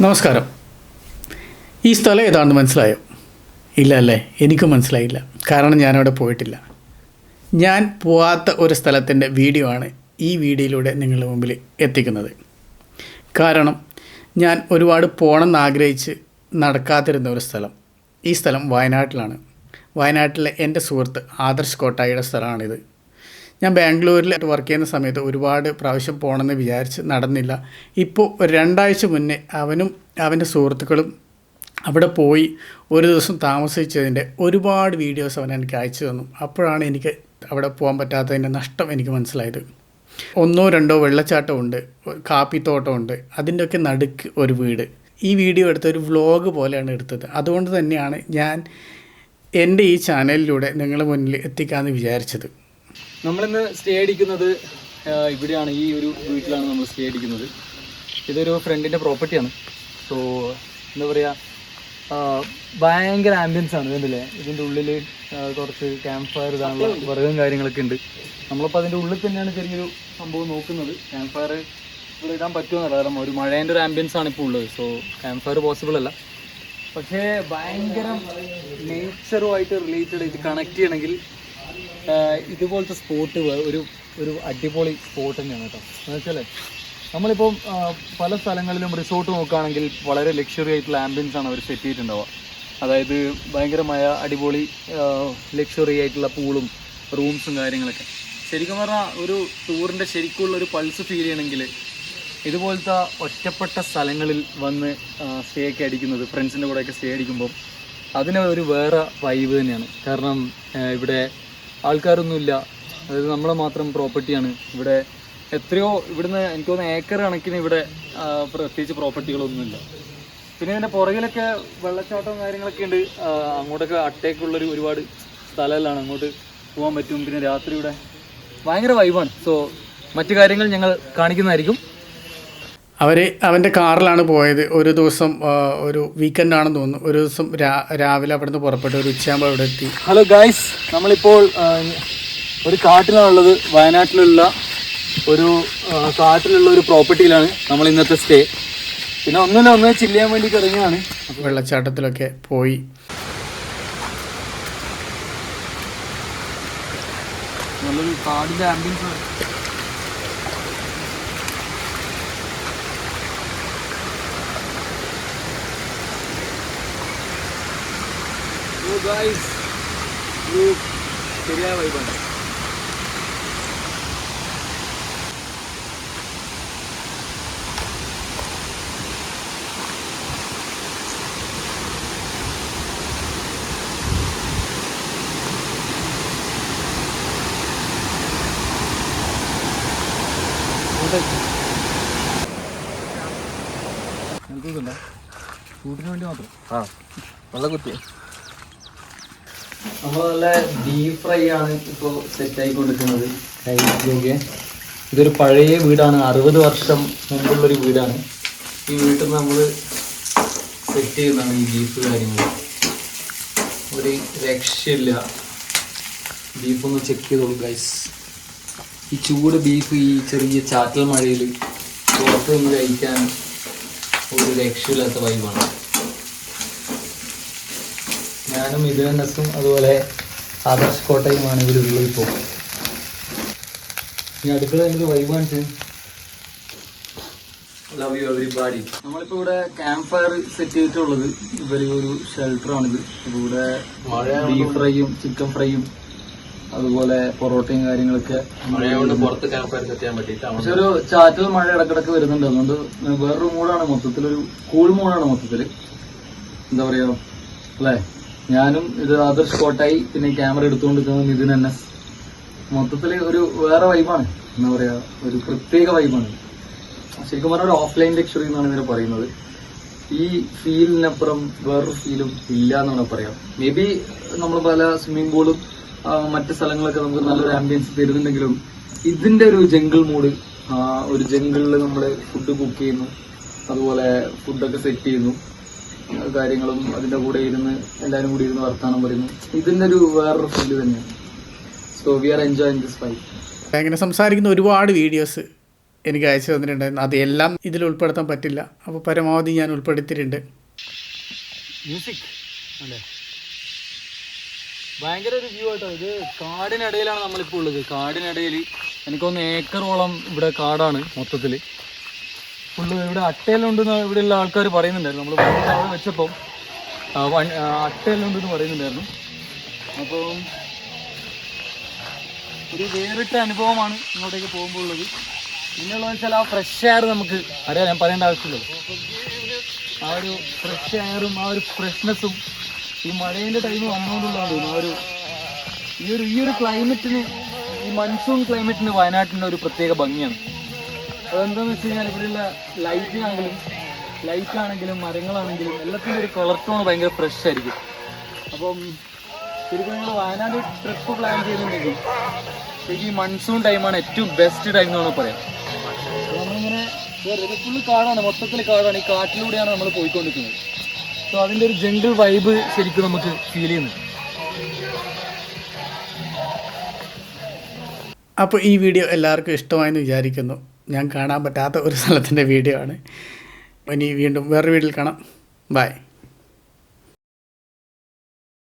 നമസ്കാരം. ഈ സ്ഥലം ഏതാണെന്ന് മനസ്സിലായോ? ഇല്ല അല്ലേ? എനിക്കും മനസ്സിലായില്ല. കാരണം ഞാനവിടെ പോയിട്ടില്ല. ഞാൻ പോവാത്ത ഒരു സ്ഥലത്തിന്റെ വീഡിയോ ആണ് ഈ വീഡിയോയിലൂടെ നിങ്ങളുടെ മുമ്പിൽ എത്തിക്കുന്നത്. കാരണം ഞാൻ ഒരുപാട് പോകണമെന്ന് ആഗ്രഹിച്ച് നടക്കാതിരുന്ന ഒരു സ്ഥലം. ഈ സ്ഥലം വയനാട്ടിലാണ്. വയനാട്ടിലെ എന്റെ സുഹൃത്ത് ആദർശ് കോട്ടായിയുടെ സ്ഥലമാണിത്. ഞാൻ ബാംഗ്ലൂരിൽ വർക്ക് ചെയ്യുന്ന സമയത്ത് ഒരുപാട് പ്രാവശ്യം പോകണമെന്ന് വിചാരിച്ച് നടന്നില്ല. ഇപ്പോൾ രണ്ടാഴ്ച മുന്നേ അവനും അവന്റെ സുഹൃത്തുക്കളും അവിടെ പോയി ഒരു ദിവസം താമസിച്ചതിന്റെ ഒരുപാട് വീഡിയോസ് അവൻ എനിക്ക് അയച്ചു തന്നു. അപ്പോഴാണ് എനിക്ക് അവിടെ പോകാൻ പറ്റാത്തതിന്റെ നഷ്ടം എനിക്ക് മനസ്സിലായത്. ഒന്നോ രണ്ടോ വെള്ളച്ചാട്ടമുണ്ട് കാപ്പിത്തോട്ടമുണ്ട് അതിന്റെയൊക്കെ നടുക്ക് ഒരു വീട്. ഈ വീഡിയോ എടുത്ത ഒരു വ്ലോഗ് പോലെയാണ് എടുത്തത്. അതുകൊണ്ട് തന്നെയാണ് ഞാൻ എന്റെ ഈ ചാനലിലൂടെ നിങ്ങളുടെ മുന്നിൽ എത്തിക്കാമെന്ന് വിചാരിച്ചത്. നമ്മളിന്ന് സ്റ്റേ അടിക്കുന്നത് ഇവിടെയാണ്. ഈ ഒരു വീട്ടിലാണ് നമ്മൾ സ്റ്റേ അടിക്കുന്നത്. ഇതൊരു ഫ്രണ്ടിന്റെ പ്രോപ്പർട്ടിയാണ് സോ എന്താ പറയുക ഭയങ്കര ആംബിയൻസ് ആണ് ഇതിന്റെ ഇതിന്റെ ഉള്ളിൽ കുറച്ച് ക്യാമ്പ് ഫയർ ഇതാണുള്ള വിറകും കാര്യങ്ങളൊക്കെ ഉണ്ട്. നമ്മളിപ്പോൾ അതിന്റെ ഉള്ളിൽ തന്നെയാണ് ചെറിയൊരു സംഭവം നോക്കുന്നത്. ക്യാമ്പ് ഫയർ ഇവിടെ ഇടാൻ പറ്റുമെന്നല്ല കാരണം ഒരു മഴേന്റെ ഒരു ആംബിയൻസ് ആണ് ഇപ്പോൾ ഉള്ളത്. സോ ക്യാമ്പ് ഫയർ പോസിബിൾ അല്ല. പക്ഷേ ഭയങ്കര നേച്ചറുമായിട്ട് റിലേറ്റഡ് ഇത് കണക്ട് ചെയ്യണമെങ്കിൽ ഇതുപോലത്തെ സ്പോട്ട് ഒരു ഒരു അടിപൊളി സ്പോട്ട് തന്നെയാണ് കേട്ടോ. എന്ന് വെച്ചാൽ നമ്മളിപ്പം പല സ്ഥലങ്ങളിലും റിസോർട്ട് നോക്കുകയാണെങ്കിൽ വളരെ ലക്ഷറി ആയിട്ടുള്ള ആംബിയൻസ് ആണ് അവർ സെറ്റ് ചെയ്തിട്ടുണ്ടാവുക. അതായത് ഭയങ്കരമായ അടിപൊളി ലക്ഷറി ആയിട്ടുള്ള പൂളും റൂംസും കാര്യങ്ങളൊക്കെ. ശരിക്കും പറഞ്ഞാൽ ഒരു ടൂറിന്റെ ശരിക്കുള്ള ഒരു പൾസ് ഫീൽ ചെയ്യണമെങ്കിൽ ഇതുപോലത്തെ ഒറ്റപ്പെട്ട സ്ഥലങ്ങളിൽ വന്ന് സ്റ്റേ ഒക്കെ അടിക്കുന്നത് ഫ്രണ്ട്സിന്റെ കൂടെയൊക്കെ സ്റ്റേ അടിക്കുമ്പോൾ അതിന് ഒരു വേറെ വൈബ് തന്നെയാണ്. കാരണം ഇവിടെ ആൾക്കാരൊന്നുമില്ല. അതായത് നമ്മളെ മാത്രം പ്രോപ്പർട്ടിയാണ് ഇവിടെ എത്രയോ ഇവിടുന്ന് എനിക്ക് തോന്നുന്നു ഏക്കർ കണക്കിന് ഇവിടെ പ്രത്യേകിച്ച് പ്രോപ്പർട്ടികളൊന്നുമില്ല പിന്നെ ഇതിന്റെ പുറകിലൊക്കെ വെള്ളച്ചാട്ടവും കാര്യങ്ങളൊക്കെ ഉണ്ട്. അങ്ങോട്ടൊക്കെ അങ്ങോട്ടൊക്കെ അട്ടേക്കുള്ളൊരു ഒരുപാട് സ്ഥലമെല്ലാം അങ്ങോട്ട് പോകാൻ പറ്റും. പിന്നെ രാത്രി ഇവിടെ ഭയങ്കര വൈബാണ് സോ മറ്റു കാര്യങ്ങൾ ഞങ്ങൾ കാണിക്കുന്നതായിരിക്കും. അവർ അവന്റെ കാറിലാണ് പോയത്. ഒരു ദിവസം ഒരു വീക്കെൻഡ് ആണെന്ന് തോന്നുന്നു. ഒരു ദിവസം രാ രാവിലെ അവിടെ നിന്ന് പുറപ്പെട്ടു. ഒരു ഉച്ചയാകുമ്പോൾ അവിടെ എത്തി. ഹലോ ഗായ്സ് നമ്മളിപ്പോൾ ഒരു കാട്ടിലാണുള്ളത്. വയനാട്ടിലുള്ള ഒരു കാട്ടിലുള്ള ഒരു പ്രോപ്പർട്ടിയിലാണ് നമ്മൾ ഇന്നത്തെ സ്റ്റേ പിന്നെ ഒന്നിനെ ഒന്ന് ചില്ലാൻ വേണ്ടി കിടങ്ങിയാണ് ഇറങ്ങിയാണ് വെള്ളച്ചാട്ടത്തിലൊക്കെ പോയി. നല്ലൊരു കാടിന്റെ ആംബിയൻസ് ശരിയായ വൈബാണ് ഷൂട്ടിന് വേണ്ടി മാത്രം ആ നല്ല കുത്തി നമ്മൾ നല്ല ഡീപ് ഫ്രൈ ആണ് ഇപ്പോൾ സെറ്റ് ആയിക്കൊണ്ടിരിക്കുന്നത് കഴിഞ്ഞൊക്കെ ഇതൊരു പഴയ വീടാണ്. അറുപത് വർഷം മുമ്പുള്ളൊരു വീടാണ്. ഈ വീട്ടിൽ നമ്മൾ സെറ്റ് ചെയ്യുന്നതാണ് ഈ ബീഫ് കാര്യങ്ങൾ ഒരു രക്ഷയില്ല. ഒന്ന് ചെക്ക് ചെയ്തോളൂ ഗൈസ് ഈ ചൂട് ബീഫ് ഈ ചെറിയ ചാറ്റൽ മഴയിൽ പുറത്ത് നിന്ന് കഴിക്കാൻ ഒരു രക്ഷയില്ലാത്ത വൈബാണ് ഞാനും ഇതിനസും അതുപോലെ ആദർശ് കോട്ടയുമാണ് ഇവരുള്ളത് ഇപ്പോൾ ഈ അടുക്കള എനിക്ക് വൈബാണ് ലവ് യു എവറിബാഡി നമ്മളിപ്പോൾ ഇവിടെ ക്യാമ്പ് ഫയർ സെറ്റ് ചെയ്തിട്ടുള്ളത് ഇവർ ഒരു ഷെൽട്ടറാണിത് ഇപ്പോൾ ഇവിടെ ബീഫ് ഫ്രൈയും ചിക്കൻ ഫ്രൈയും അതുപോലെ പൊറോട്ടയും കാര്യങ്ങളൊക്കെ മഴയോണ്ട് പുറത്ത് ക്യാമ്പ് ഫയർ സെറ്റ് ചെയ്യാൻ പറ്റിയിട്ട് പക്ഷെ ഒരു ചാറ്റൽ മഴ ഇടക്കിടക്ക് വരുന്നുണ്ട്. അതുകൊണ്ട് വേറൊരു മൂടാണ് മൊത്തത്തിൽ ഒരു കൂൾ മൂടാണ് മൊത്തത്തിൽ. എന്താ പറയാ? അല്ലേ? ഞാനും ഇത് ആദർശ് കോട്ടായി പിന്നെ ക്യാമറ എടുത്തുകൊണ്ടിരിക്കുന്നത് നിതിൻ എൻ എസ് മൊത്തത്തിൽ ഒരു വേറെ വൈബാണ് എന്താ പറയാ ഒരു പ്രത്യേക വൈബാണ് ശരിക്കും പറഞ്ഞാൽ ഒരു ഓഫ്ലൈൻ ലക്ഷറി എന്നാണ് ഇങ്ങനെ പറയുന്നത്. ഈ ഫീലിനപ്പുറം വേറൊരു ഫീലും ഇല്ല എന്നാണ് പറയാം. മേ ബി നമ്മൾ പല സ്വിമ്മിംഗ് പൂളും മറ്റ് സ്ഥലങ്ങളൊക്കെ നമുക്ക് നല്ലൊരു ആംബിയൻസ് തരുന്നുണ്ടെങ്കിലും ഇതിന്റെ ഒരു ജംഗിൾ മൂഡ് ഒരു ജംഗിളിൽ നമ്മൾ ഫുഡ് കുക്ക് ചെയ്യുന്നു. അതുപോലെ ഫുഡൊക്കെ സെറ്റ് ചെയ്യുന്നു. കാര്യങ്ങളും അതിന്റെ കൂടെ ഇരുന്ന് എല്ലാവരും കൂടി ഇരുന്ന് വർത്താനം പറയുന്നു. ഇതിന്റെ ഒരു വേറൊരു ഫീൽ തന്നെയാണ്. So we are enjoying this fight അങ്ങനെ സംസാരിക്കുന്ന ഒരുപാട് വീഡിയോസ് എനിക്ക് അയച്ചു തന്നിട്ടുണ്ടായിരുന്നു അതെല്ലാം ഇതിൽ ഉൾപ്പെടുത്താൻ പറ്റില്ല. അപ്പോൾ പരമാവധി ഞാൻ ഉൾപ്പെടുത്തിയിട്ടുണ്ട്. മ്യൂസിക് അല്ലേ? ഭയങ്കര ഒരു വ്യൂ ആട്ടോ. ഇത് കാടിനിടയിലാണ് നമ്മളിപ്പോൾ ഉള്ളത്. കാടിനിടയിൽ എനിക്കൊന്ന് ഏക്കറോളം ഇവിടെ കാടാണ് മൊത്തത്തിൽ ഫുള്ള് ഇവിടെ അട്ടയിലുണ്ടെന്ന് ഇവിടെയുള്ള ആൾക്കാർ പറയുന്നുണ്ടായിരുന്നു. നമ്മൾ അവിടെ വെച്ചപ്പം അട്ടയിലുണ്ടെന്ന് പറയുന്നുണ്ടായിരുന്നു. അപ്പോൾ ഒരു വേറിട്ട അനുഭവമാണ് ഇങ്ങോട്ടേക്ക് പോകുമ്പോൾ ഉള്ളത് പിന്നെയുള്ളത് വെച്ചാൽ ആ ഫ്രഷ് എയർ നമുക്ക് അറിയാം ഞാൻ പറയേണ്ട ആവശ്യമില്ലല്ലോ ആ ഒരു ഫ്രഷ് എയറും ആ ഒരു ഫ്രഷ്നെസ്സും ഈ മഴേന്റെ ടൈം വന്നുകൊണ്ടുള്ളതാണ് ആ ഒരു ഈ ഒരു ഈ ഒരു ക്ലൈമറ്റിന് ഈ മൺസൂൺ ക്ലൈമറ്റിന് വയനാട്ടിന്റെ ഒരു പ്രത്യേക ഭംഗിയാണ്. അതെന്താണെന്ന് വെച്ച് കഴിഞ്ഞാൽ ഇവിടെയുള്ള ലൈറ്റിനാണെങ്കിലും ലൈറ്റ് ആണെങ്കിലും മരങ്ങളാണെങ്കിലും എല്ലാത്തിന്റെ ഒരു കളർ ടോൺ ഭയങ്കര ഫ്രഷ് ആയിരിക്കും. അപ്പം ശരിക്കും നിങ്ങൾ വയനാട് ട്രിപ്പ് പ്ലാൻ ചെയ്യുന്നുണ്ടെങ്കിൽ ശരിക്കും ഈ മൺസൂൺ ടൈമാണ് ഏറ്റവും ബെസ്റ്റ് ടൈം എന്ന് വേണമെങ്കിൽ പറയാം. നമ്മളിങ്ങനെ ഫുൾ കാടാണ് മൊത്തത്തിൽ കാടാണ്. ഈ കാട്ടിലൂടെയാണ് നമ്മൾ പോയിക്കൊണ്ടിരിക്കുന്നത്. സോ അതിന്റെ ഒരു ജംഗിൾ വൈബ് ശരിക്കും നമുക്ക് ഫീൽ ചെയ്യുന്നുണ്ട് അപ്പോൾ ഈ വീഡിയോ എല്ലാവർക്കും ഇഷ്ടമായെന്ന് വിചാരിക്കുന്നു. ഞാൻ കാണാൻ പറ്റാത്ത ഒരു സ്ഥലത്തിന്റെ വീഡിയോ ആണ്. ഇനി വീണ്ടും വേറൊരു വീട്ടിൽ കാണാം. ബൈ